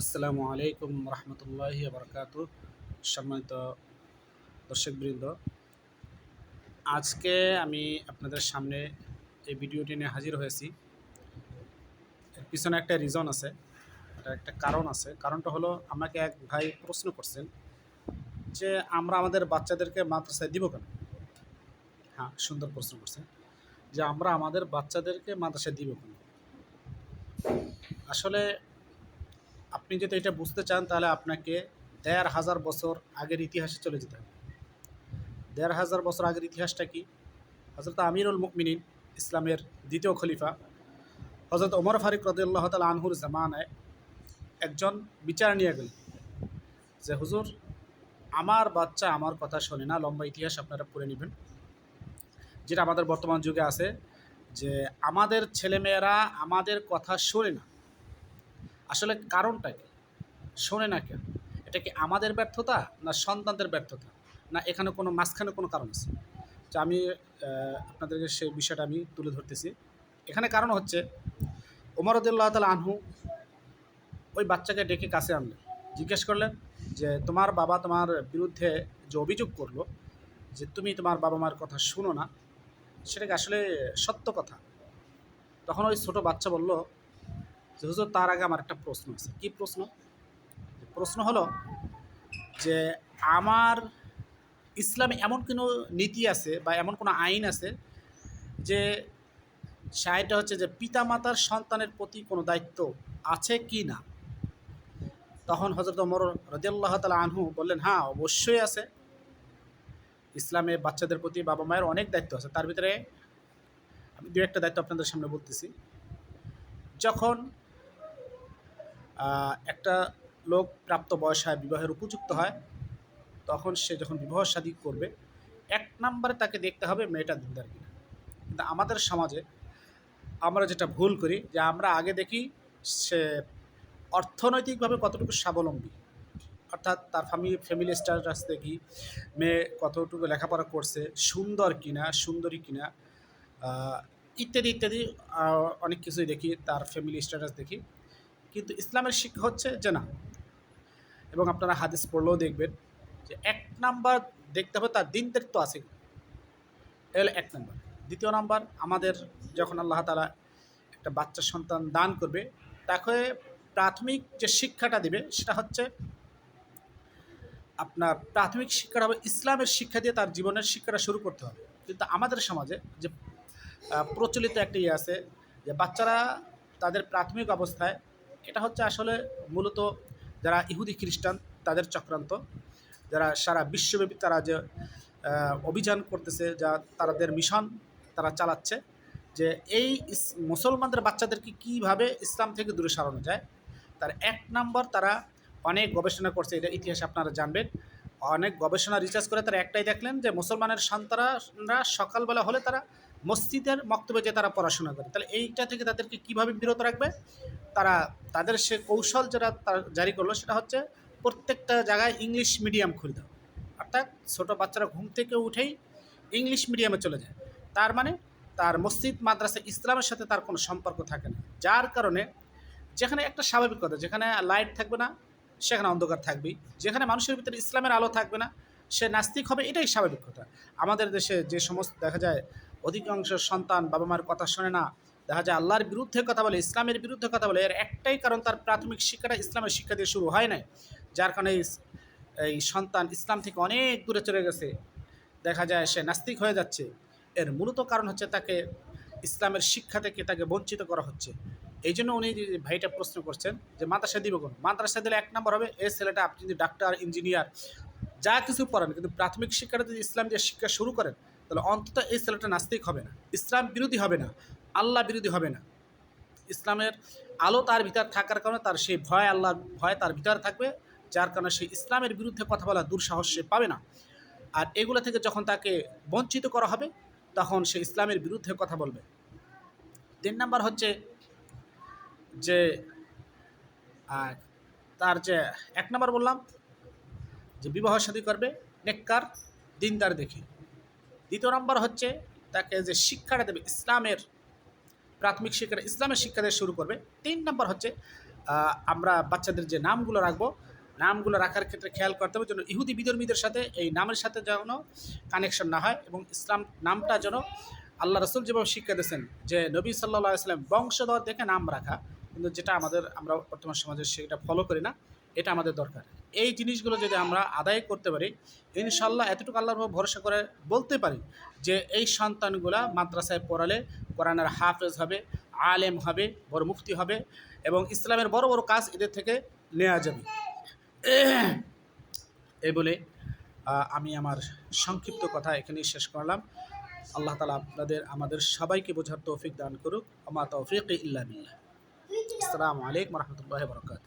আসসালামু আলাইকুম রহমতুল্লাহি বরকাত সম্মানিত দর্শকবৃন্দ, আজকে আমি আপনাদের সামনে এই ভিডিওটি নিয়ে হাজির হয়েছি। এর পিছনে একটা রিজন আছে, এটা একটা কারণ আছে। কারণটা হলো, আমাকে এক ভাই প্রশ্ন করছেন যে, আমরা আমাদের বাচ্চাদেরকে মাদ্রাসায় দিব কেন? হ্যাঁ সুন্দর প্রশ্ন করছেন। যে, আমরা আমাদের বাচ্চাদেরকে মাদ্রাসায় দিব কেন? আসলে আপনি যদি এটা বুঝতে চান, তাহলে আপনাকে দেড় হাজার বছর আগের ইতিহাসে চলে যেতে হবে। দেড় হাজার বছর আগের ইতিহাসটা কি? হজরত আমিরুল মুকমিনিন ইসলামের দ্বিতীয় খলিফা হজরত ওমর ফারিক রদুল্লাহ তাল আনহুর জামানায় একজন বিচার নিয়ে গেলেন যে, হুজুর, আমার বাচ্চা আমার কথা শোনে না, লম্বা ইতিহাস আপনারা পড়ে নেবেন। যেটা আমাদের বর্তমান যুগে আছে যে, আমাদের ছেলেমেয়েরা আমাদের কথা শোনে না। আসলে কারণটা কি? শোনে না কেন? এটা কি আমাদের ব্যর্থতা না সন্তানদের ব্যর্থতা? না এখানে কোনো মাঝখানে কোনো কারণ আছে? তো আমি আপনাদেরকে সেই বিষয়টা আমি তুলে ধরতেছি। এখানে কারণ হচ্ছে ওমরদুল্লাহ তালা আনহু ওই বাচ্চাকে ডেকে কাছে আনলেন জিজ্ঞেস করলেন যে, তোমার বাবা তোমার বিরুদ্ধে যে অভিযোগ করল যে তুমি তোমার বাবা মার কথা শুনো না, সেটা কি আসলে সত্য কথা? তখন ওই ছোট বাচ্চা বলল যে তার আগে আমার একটা প্রশ্ন আছে। কি প্রশ্ন? প্রশ্ন হলো যে আমার ইসলামে এমন কোনো নীতি আছে বা এমন কোনো আইন আছে যে সেটা হচ্ছে যে পিতামাতার সন্তানের প্রতি কোনো দায়িত্ব আছে কি না? তখন হজরত ওমর রাজিয়াল্লাহ তালা আনহু বললেন হ্যাঁ অবশ্যই আছে। ইসলামে বাচ্চাদের প্রতি বাবা মায়ের অনেক দায়িত্ব আছে। তার ভিতরে আমি দু একটা দায়িত্ব আপনাদের সামনে বলতেছি। যখন একটা লোক প্রাপ্ত বয়স হয় বিবাহের উপযুক্ত হয়, তখন সে যখন বিবাহ শাদী করবে, এক নম্বরে তাকে দেখতে হবে মেয়েটা দিনদার কিনা। কিন্তু আমাদের সমাজে আমরা যেটা ভুল করি, যে আমরা আগে দেখি সে অর্থনৈতিকভাবে কতটুকু স্বাবলম্বী। অর্থাৎ তার ফ্যামিলি ফ্যামিলি স্ট্যাটাস দেখি, মেয়ে কতটুকু লেখাপড়া করছে, সুন্দর কিনা, সুন্দরী কিনা ইত্যাদি ইত্যাদি অনেক কিছুই দেখি, তার ফ্যামিলি স্ট্যাটাস দেখি। কিন্তু ইসলামের শিক্ষা হচ্ছে যে না। এবং আপনারা হাদিস পড়লেও দেখবেন যে এক নাম্বার দেখতে হবে তার দিন দায়িত্ব আছে কিনা। এ হলো এক নাম্বার। দ্বিতীয় নাম্বার, আমাদের যখন আল্লাহ তালা একটা বাচ্চা সন্তান দান করবে, তাকে প্রাথমিক যে শিক্ষাটা দিবে সেটা হচ্ছে আপনার প্রাথমিক শিক্ষাটা হবে ইসলামের শিক্ষা দিয়ে তার জীবনের শিক্ষাটা শুরু করতে হবে। কিন্তু আমাদের সমাজে যে প্রচলিত একটা ইয়ে আছে যে বাচ্চারা তাদের প্রাথমিক অবস্থায় এটা হচ্ছে আসলে মূলত যারা ইহুদি খ্রিস্টান, তাদের চক্রান্ত। যারা সারা বিশ্বব্যাপী তারা যে অভিযান করতেছে, যা তাদের মিশন তারা চালাচ্ছে, যে এই মুসলমানদের বাচ্চাদেরকে কীভাবে ইসলাম থেকে দূরে সরানো যায়, তার এক নম্বর তারা অনেক গবেষণা করছে, এটা ইতিহাস আপনারা জানবেন। অনেক গবেষণা রিসার্চ করে তারা একটাই দেখলেন যে মুসলমানের সন্তানরা সকালবেলা হলে তারা মসজিদের মক্তবে যে তারা পড়াশোনা করে। তাহলে এইটা থেকে তাদেরকে কীভাবে বিরত রাখবে? তারা, তাদের সে কৌশল যেটা তারা জারি করল সেটা হচ্ছে প্রত্যেকটা জায়গায় ইংলিশ মিডিয়াম খুলে দেওয়া। অর্থাৎ ছোটো বাচ্চারা ঘুম থেকে উঠেই ইংলিশ মিডিয়ামে চলে যায়। তার মানে তার মসজিদ, মাদ্রাসা, ইসলামের সাথে তার কোনো সম্পর্ক থাকে না। যার কারণে যেখানে একটা স্বাভাবিক কথা, যেখানে লাইট থাকবে না, সেখানে অন্ধকার থাকবেই। যেখানে মানুষের ভিতরে ইসলামের আলো থাকবে না, সে নাস্তিক হবে, এটাই স্বাভাবিক কথা। আমাদের দেশে যে সমস্ত দেখা যায় অধিকাংশ সন্তান বাবা মার কথা শোনে না। দেখা যায় আল্লাহর বিরুদ্ধে কথা বলে, ইসলামের বিরুদ্ধে কথা বলে। এর একটাই কারণ তার প্রাথমিক শিক্ষাটা ইসলামের শিক্ষা দিয়ে শুরু হয় নাই। যার কারণে এই- সন্তান ইসলাম থেকে অনেক দূরে চলে গেছে। দেখা যায় সে নাস্তিক হয়ে যাচ্ছে। এর মূলত কারণ হচ্ছে তাকে ইসলামের শিক্ষা থেকে তাকে বঞ্চিত করা হচ্ছে। এই জন্য উনি যে ভাইটা প্রশ্ন করছেন যে মাদ্রাসা দিব কোন? মাদ্রাসা দিলে এক নম্বর হবে এই ছেলেটা আপনি যদি ডাক্তার, ইঞ্জিনিয়ার, যা কিছু পড়েন, কিন্তু প্রাথমিক শিক্ষাটা যদি ইসলাম দিয়ে শিক্ষা শুরু করেন তাহলে অন্তত এই ছেলেটা নাস্তিক হবে না। ইসলাম বিরোধী হবে না। আল্লাহ বিরোধী হবে না। ইসলামের আলো তার ভিতর থাকার কারণে তার সেই ভয়, আল্লাহ ভয় তার ভিতরে থাকবে, যার কারণে সে ইসলামের বিরুদ্ধে কথা বলা দুঃসাহস সে পাবে না। আর এগুলো থেকে যখন তাকে বঞ্চিত করা হবে, তখন সে ইসলামের বিরুদ্ধে কথা বলবে। তিন নাম্বার হচ্ছে যে তার যে, এক নাম্বার বললাম যে, বিবাহ শাদী করবে, নেককার, দিনদার দেখে। দ্বিতীয় নম্বর হচ্ছে তাকে যে শিক্ষাটা দেবে, ইসলামের, প্রাথমিক শিক্ষাটা, ইসলামের শিক্ষা দিয়ে শুরু করবে। তিন নম্বর হচ্ছে আমরা বাচ্চাদের যে নামগুলো রাখব, নামগুলো রাখার ক্ষেত্রে খেয়াল করতে হবে যেন ইহুদি বিধর্মীদের সাথে, এই নামের সাথে যেন কানেকশন না হয় এবং ইসলাম নামটা যেন আল্লাহ রসুল যেভাবে শিক্ষা দিয়েছেন যে নবী সাল্লাহ ইসলাম বংশধর দেখে নাম রাখা, কিন্তু যেটা আমাদের, আমরা বর্তমান সমাজে সেটা ফলো করি না। এটা আমাদের দরকার। এই জিনিসগুলো যদি আমরা আদায় করতে পারি ইনশাল্লাহ এতটুকু আল্লাহর ভরসা করে বলতে পারি যে এই সন্তানগুলা মাদ্রাসায় পড়ালে কোরআনের হাফেজ হবে, আলেম হবে, বড় মুফতি হবে এবং ইসলামের বড় বড় কাজ এদের থেকে নেওয়া যাবে। এই বলে আমি আমার সংক্ষিপ্ত কথা এখানেই শেষ করলাম। আল্লাহ তালা আপনাদের, আমাদের সবাইকে বোঝার তৌফিক দান করুক। আমা তৌফিক ইল্লা আসসালামু আলাইকুম রহমতুল্লাহ বরকাত